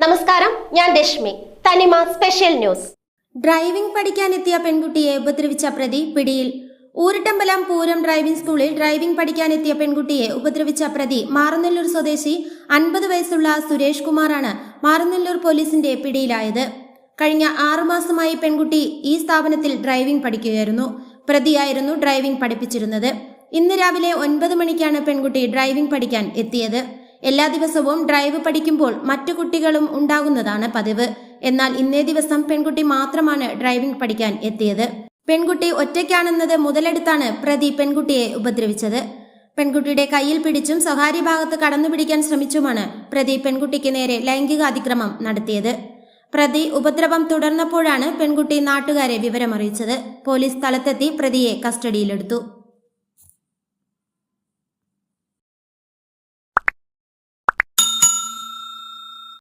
നമസ്കാരം ഞാൻ രശ്മി. തനിമ സ്പെഷ്യൽ ന്യൂസ്. ഡ്രൈവിംഗ് പഠിക്കാനെത്തിയ പെൺകുട്ടിയെ ഉപദ്രവിച്ച പ്രതി പിടിയിൽ. ഊരിട്ടമ്പലം പൂരം ഡ്രൈവിംഗ് സ്കൂളിൽ ഡ്രൈവിംഗ് പഠിക്കാനെത്തിയ പെൺകുട്ടിയെ ഉപദ്രവിച്ച പ്രതി മാറുന്നല്ലൂർ സ്വദേശി അൻപത് വയസ്സുള്ള സുരേഷ് കുമാറാണ് മാറുന്നല്ലൂർ പോലീസിന്റെ പിടിയിലായത്. കഴിഞ്ഞ ആറുമാസമായി പെൺകുട്ടി ഈ സ്ഥാപനത്തിൽ ഡ്രൈവിംഗ് പഠിക്കുകയായിരുന്നു. പ്രതിയായിരുന്നു ഡ്രൈവിംഗ് പഠിപ്പിച്ചിരുന്നത്. ഇന്ന് രാവിലെ ഒൻപത് മണിക്കാണ് പെൺകുട്ടി ഡ്രൈവിംഗ് പഠിക്കാൻ എത്തിയത്. എല്ലാ ദിവസവും ഡ്രൈവ് പഠിക്കുമ്പോൾ മറ്റു കുട്ടികളും ഉണ്ടാകുന്നതാണ് പതിവ്. എന്നാൽ ഇന്നേ ദിവസം പെൺകുട്ടി മാത്രമാണ് ഡ്രൈവിംഗ് പഠിക്കാൻ എത്തിയത്. പെൺകുട്ടി ഒറ്റയ്ക്കാണെന്നത് മുതലെടുത്താണ് പ്രതി പെൺകുട്ടിയെ ഉപദ്രവിച്ചത്. പെൺകുട്ടിയുടെ കയ്യിൽ പിടിച്ചും സ്വകാര്യ ഭാഗത്ത് കടന്നു കടന്നുപിടിക്കാൻ ശ്രമിച്ചുമാണ് പ്രതി പെൺകുട്ടിക്ക് നേരെ ലൈംഗിക അതിക്രമം നടത്തിയത്. പ്രതി ഉപദ്രവം തുടർന്നപ്പോഴാണ് പെൺകുട്ടി നാട്ടുകാരെ വിവരമറിയിച്ചത്. പോലീസ് സ്ഥലത്തെത്തി പ്രതിയെ കസ്റ്റഡിയിലെടുത്തു.